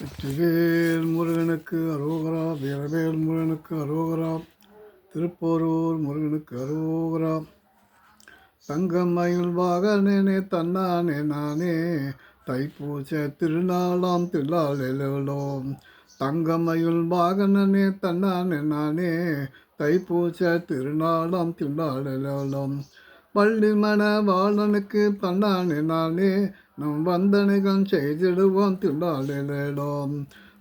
வெற்றிவேல் முருகனுக்கு அரோகரா வீரவேல் முருகனுக்கு அரோகரா திருப்போரூர் முருகனுக்கு அரோகரா. தங்கமயில் வாகனே தன்னானே நானே. தைப்பூச திருநாளாம் திருநாளோம் தங்கமயில் வாகனனே தன்னானே நானே. தைப்பூச திருநாளாம் திருநாளோம் பள்ளி மன வாழனுக்கு தன்னானே நானே. நம் வந்தனைகள் செய்திடுவோம் திருநாளோம்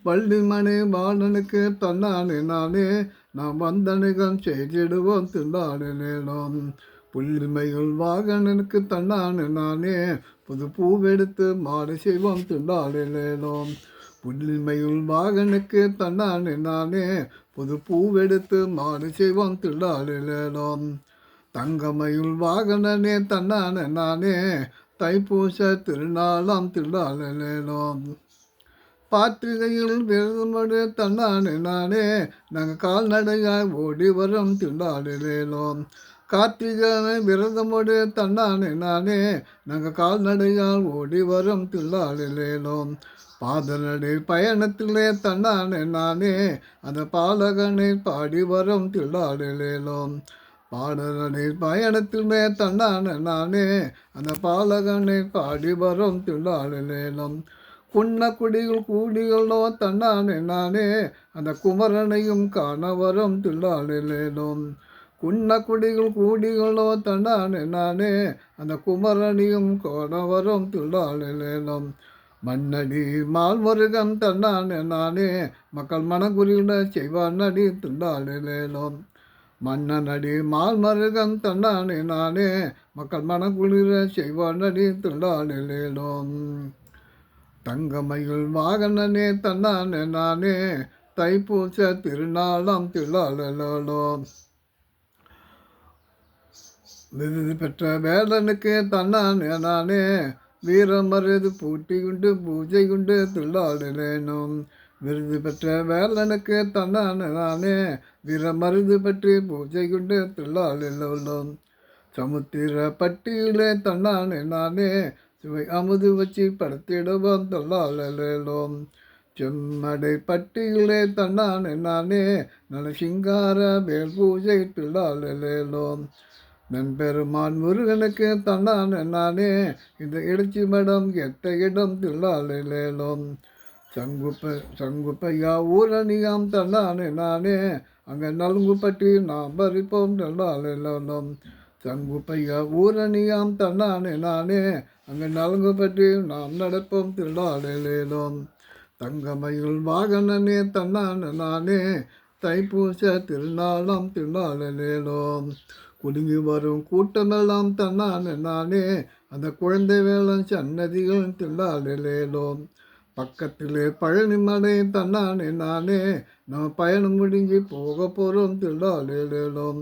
பள்ளி மணி வாழனுக்கு தன்னானே நானே. நாம் வந்தனைகள் செய்திடுவோம் திருநாளோம் புள்ளிமையுள் வாகனனுக்கு தன்னானே நானே. புது பூவெடுத்து மாறு செய்வோம் திருநாளோம் புள்ளிமையுள் வாகனுக்கு தன்னானே நானே. புது பூவெடுத்து மாறு செய்வோம் திருநாளோம் தங்கமயுள் வாகனனே தன்னானே நானே. தைப்பூச திருநாளாம் திருநாளேனோம் பாத்திரிகையில் விரதமடு தன்னானே நானே. நாங்கள் கால்நடையாய் ஓடி வரும் திருநாளோம் கார்த்திகை விரதமோடு தன்னானே நானே. நாங்கள் கால்நடையால் ஓடி வரும் திருநாளிலேனோம் பாதநடை பயணத்திலே தன்னானே நானே. அந்த பாலகனை பாடி வரும் திருநாளிலேனோம் பாடலனை பயணத்திலே தண்டான நானே அந்த பாலகனை பாடி வரும் நம். குன்ன குடிகள் கூடிகளோ தண்டானே நானே அந்த குமரனையும் காண வரும் திருநாளிலேனோம் குன்ன குடிகள் கூடிகளோ தண்டானே நானே அந்த குமரனையும் குமரனியும் கோணவரும் துள்ளாளேனும் மன்னடி மால்முருகன் தண்டானே நானே மக்கள் மனக்குறியிட செய்வான் நடி துண்டாளேனும் மன்னனடி மால்மருகம் தண்டானே நானே மக்கள் மனக்குளிர செய்வான் நடி துண்டாளேனும் தங்கமயில் வாகனனே தன்னானே நானே தைப்பூச திருநாளாம் திருநாளோம் விருது பெற்ற வேலனுக்கு தன்னானே நானே வீரமருது பூட்டி உண்டு பூஜை உண்டு துள்ளாடினேனும் விருது பெற்ற வேலனுக்கு தன்னானே நானே. வீரமருது பற்றி பூஜை கொண்டு துள்ளாடினோம் சமுத்திர பட்டியலே தன்னானே நானே. சுவை அமுது வச்சு படுத்திடுவோம் தொல்லாளோம் செம்மடை பட்டியலே தன்னானே நானே. நல சிங்கார வேல் பூஜை தில்லால் துள்ளாளோம் நண்பெருமான் முருகனுக்கு தன்னான நானே. இந்த எழுச்சி மடம் எட்ட இடம் தில்லால் தில்லாலேலும் சங்குப்ப சங்குப்பையா ஊரணியாம் தன்னானே நானே. அங்கே நலுங்கு நான் நாம் பறிப்போம் தன்னாலேலும் சங்குப்பையா ஊரணியாம் தன்னானே நானே. அங்கே நலுங்கு நாம் நடப்போம் திருநாளேலும் தங்கமயில் வாகனனே தன்னான நானே. தைப்பூச திருநாளாம் திருநாளேலோம் குடுங்கி வரும் கூட்டமெல்லாம் தன்னான நானே. அந்த குழந்தை வேளம் சன்னதிகள் தில்லாலேலோம் பக்கத்திலே பழனி மலை தன்னானே நானே. நம்ம பயணம் முடிஞ்சு போக போகிறோம் தில்லாலேலோம்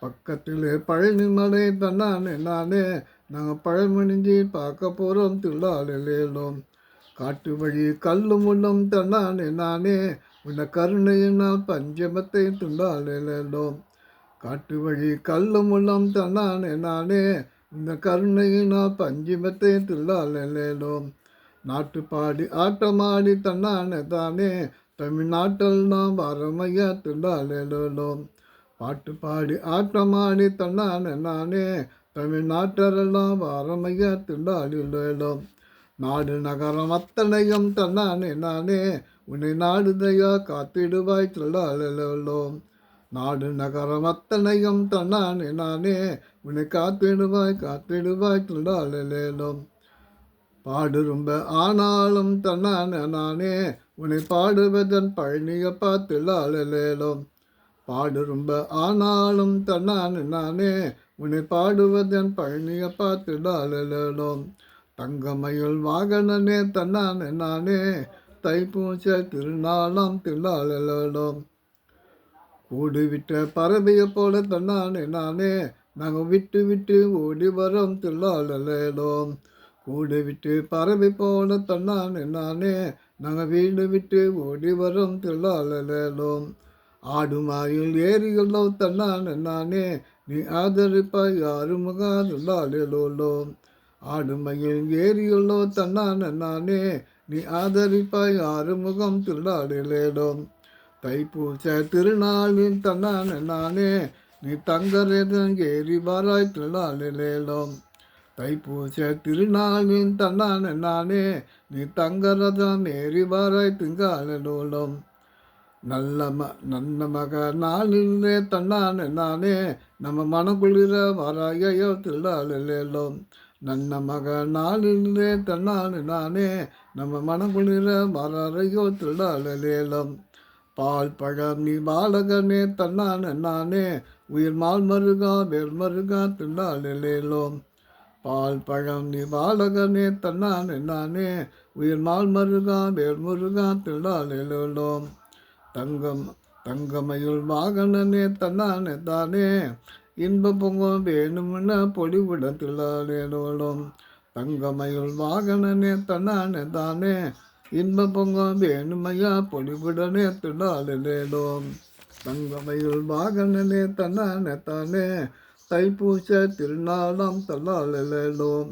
பக்கத்திலே பழனி மலை தன்னானே நானே. நாங்கள் முடிஞ்சு பார்க்க போகிறோம் தில்லாலேலோம் காட்டு வழி கல்லு முள்ளும் தன்னானே நானே. உன்னை கருணையினால் பஞ்சமத்தை துண்டாலேலோம் காட்டு வழி கல்லும் உள்ளம் தன்னானே நானே. இந்த கருணையினால் பஞ்சமத்தை துள்ளாலேலோம் நாட்டு பாடி ஆட்டமாடி தன்னானே தானே. தமிழ்நாட்டில் நாம் வரமையா துள்ளாலேலோம் பாட்டு பாடி ஆட்டமாடி தன்னானே நானே. தமிழ்நாட்டிலெல்லாம் வரமையா துள்ளாடிலோம் நாடு நகரம் அத்தனையும் தன்னானே நானே. உன்னை நாடுதையா காத்திடுவாய் துள்ளாலேலோம் நாடு நகரம் அத்தனையும் தன்னானே நானே. உன்னை காத்திடுவாய் காத்திடுவாய் துண்டாலேலும் பாடு ரொம்ப ஆனாலும் தன்னான நானே. உன்னை பாடுவதன் பழனிய பார்த்துலாலேலும் பாடு ரொம்ப ஆனாலும் தன்னான நானே. உன்னை பாடுவதன் பழனிய பார்த்துலாலேலும் தங்கமயில் வாகனனே தன்னானே நானே. தைப்பூச திருநாளாம் திருநாளலும் கூடுவிட்ட பறவைய பறவையை போல தன்னானே நானே. நாங்கள் விட்டு விட்டு ஓடி வரோம் தில்லாளலேலோம் கூடு விட்டு பரவி போன தன்னானே நானே. நாங்கள் வீடு விட்டு ஓடி வரோம் தில்லாளலேலோம் ஆடு மாயில் ஏரிகளோ தன்னானே நானே. நீ ஆதரிப்பாய் யாரும் முகாதுல்லாலேலோலோம் ஆடு மயில் ஏரிகளோ தன்னானே நானே. நீ ஆதரிப்பாய் ஆறுமுகம் திருநாளிலேடும் தைப்பூச திருநாளின் தன்னான நானே. நீ தங்கரேதன் ஏறி வாராய் திருநாளிலேடும் தைப்பூச திருநாளின் நீ நானே. நீ தங்கரதான் நேரி வாராய் திங்கால நூலும். நல்ல ம நல்ல மக நான் இருந்தே தன்னானே நானே. நம்ம மனக்குளிர வராயோ திருடாலும் நன்ன மக நான் இருந்தே தன்னானே நானே. நம்ம மனக்குளிர வராரையோ திருடாலும் பால் பழம் நீ பாலகனே தன்னானே நானே. உயிர் மால் மருகா வேர் மருகா திருடாலும் பால் பழம் நீ பாலகனே தன்னான் என்னானே உயிர் மால் மருகா வேல் முருகா திருநாளேலோம் தங்கம் தங்கமயுள் வாகனனே தன்னானே தானே. இன்ப பொங்கம் வேணும்ன பொடிவிடத்திலானேனோடும் தங்கமயுள் வாகனனே தன்னானே தானே. இன்ப பொங்கம் வேணுமையா பொடிவிடனே திடாலேடும் தங்கமயுள் வாகனனே தன்னானே தானே. தைப்பூச திருநாளாம் தல்லாலேடும்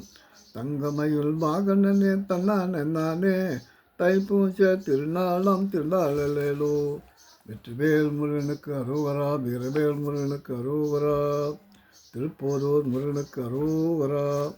தங்கமயில் வாகனனே தன்னானே நானே தைப்பூச திருநாளாம் திருநாளேலோ வெற்றிவேல் முருகனுக்கு அரோவரா வீரவேல் முருகனுக்கு அரோவரா. திருப்போரூர் முருகனுக்கு அரோவரா.